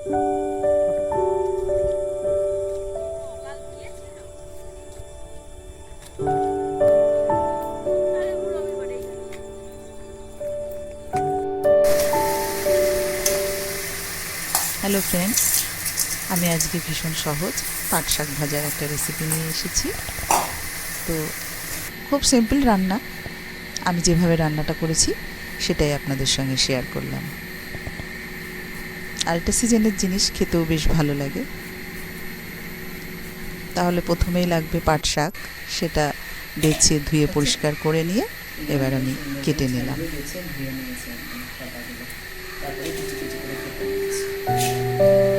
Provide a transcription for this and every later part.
Hello friends আমি আজকে ভীষণ সহজ, পাট শাক ভাজার একটা রেসিপি নিয়ে এসেছি। তো খুব সিম্পল রান্না। আমি যেভাবে রান্নাটা করেছি, সেটাই আপনাদের সঙ্গে শেয়ার করলাম। আর সিজনের জিনিস খেতেও বেশ ভালো লাগে। তাহলে প্রথমেই লাগবে পাট শাক, সেটা বেছে ধুয়ে পরিষ্কার করে নিয়ে এবার আমি কেটে নিলাম। তারপরে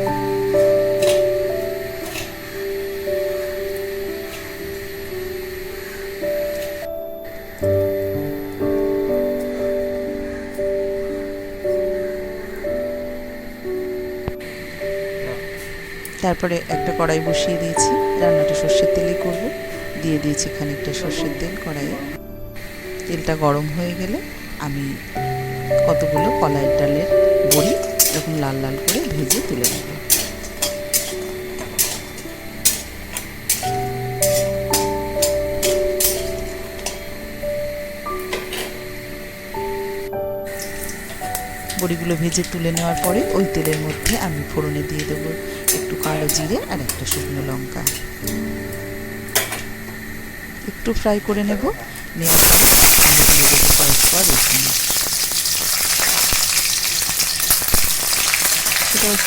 তারপরে একটা কড়াই বসিয়ে দিয়েছি। রান্নাটা সর্ষের তেলেই করব। দিয়ে দিয়েছি খানিকটা সর্ষের তেল কড়াইয়ে। তেলটা গরম হয়ে গেলে আমি কতগুলো কলাইয়ের ডালের বড়ি এরকম লাল লাল করে ভেজে তুলে নেব। বড়িগুলো ভেজে তুলে নেওয়ার পরে ওই তেলের মধ্যে আমি ফোড়নে দিয়ে দেবো একটু কালো জিরে আর একটা শুকনো লঙ্কা। একটু ফ্রাই করে নেব, নেওয়ার পরে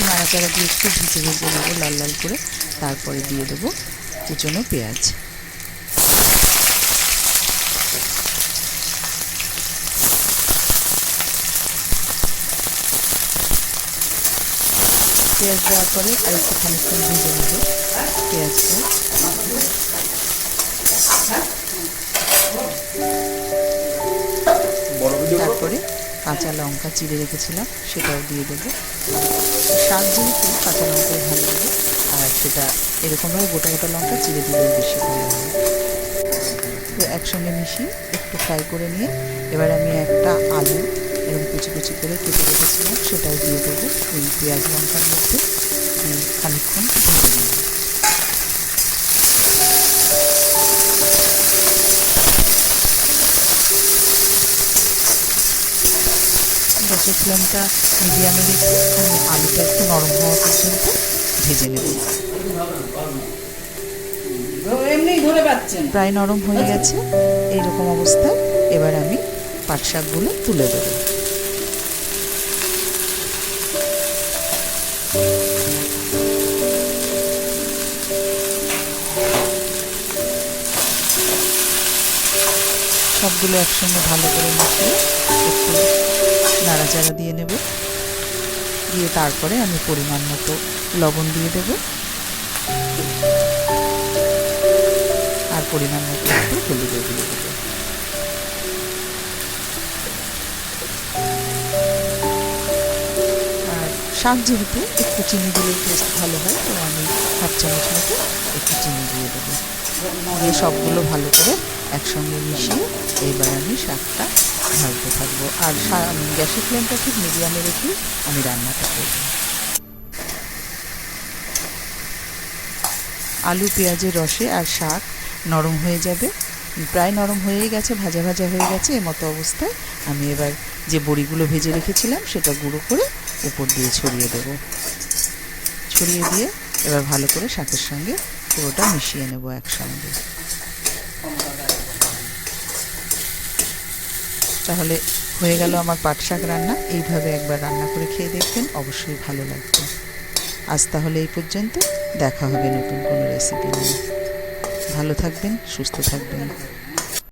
নাড়াচাড়া দিয়ে একটু ভেজে ভেজে নেব, লাল লাল করে। তারপরে দিয়ে দেবো কুচনো পেঁয়াজ। পেঁয়াজ দেওয়ার পরে আর একটু খানিকক্ষণ ভেজে নেব পেঁয়াজটা। তারপরে কাঁচা লঙ্কা চিড়ে রেখেছিলাম, সেটাও দিয়ে দেবো। শাক যেহেতু কাঁচা লঙ্কাই ভালো লাগে, আর সেটা এরকমভাবে গোটা গোটা লঙ্কা চিড়ে দিলেও বেশি ভালো লাগে তো একসঙ্গে মিশিয়ে একটু ফ্রাই করে নিয়ে, এবার আমি একটা আলু এরকম কুচি কুচি করে কেটে রেখেছিলাম, সেটাও দিয়ে দেবো। ওই পেঁয়াজ লঙ্কার মধ্যে নেব। গ্যাসের ফ্লেমটা মিডিয়ামে রেখে আমি আলুটা একটু নরম হওয়া পর্যন্ত ভেজে নেব। প্রায় নরম হয়ে গেছে এইরকম অবস্থায় এবার আমি পাট শাকগুলো তুলে দেবো। সবগুলো একসঙ্গে ভালো করে মিশিয়ে একটু নাড়াচাড়া দিয়ে নেব। দিয়ে তারপরে আমি পরিমাণ মতো লবণ দিয়ে দেব। আর পরিমাণ মতো একটু হলুদও দিয়ে দেবো। শাক যেহেতু একটু চিনি দিলে টেস্ট ভালো হয়, তো আমি হাফ চামচ মতো একটু চিনি দিয়ে দেবো। দিয়ে সবগুলো ভালো করে একসঙ্গে মিশিয়ে এইবার আমি শাকটা ভাজতে থাকব। আর গ্যাসের ফ্লেমটা ঠিক মিডিয়ামে রেখে আমি রান্নাটা করব। আলু, পেঁয়াজের রসে আর শাক নরম হয়ে যাবে। প্রায় নরম হয়েই গেছে, ভাজা ভাজা হয়ে গেছে এ মতো অবস্থায়। আমি এবার যে বড়িগুলো ভেজে রেখেছিলাম সেটা গুঁড়ো করে উপর দিয়ে ছড়িয়ে দেব। ছড়িয়ে দিয়ে এবার ভালো করে শাকের সঙ্গে পুরোটা মিশিয়ে নেব একসঙ্গে। তাহলে হয়ে গেল আমার পাট শাক রান্না। এইভাবে একবার রান্না করে খেয়ে দেখবেন, অবশ্যই ভালো লাগবে। আজ তাহলে এই পর্যন্ত। দেখা হবে নতুন কোনো রেসিপি নিয়ে। ভালো থাকবেন, সুস্থ থাকবেন।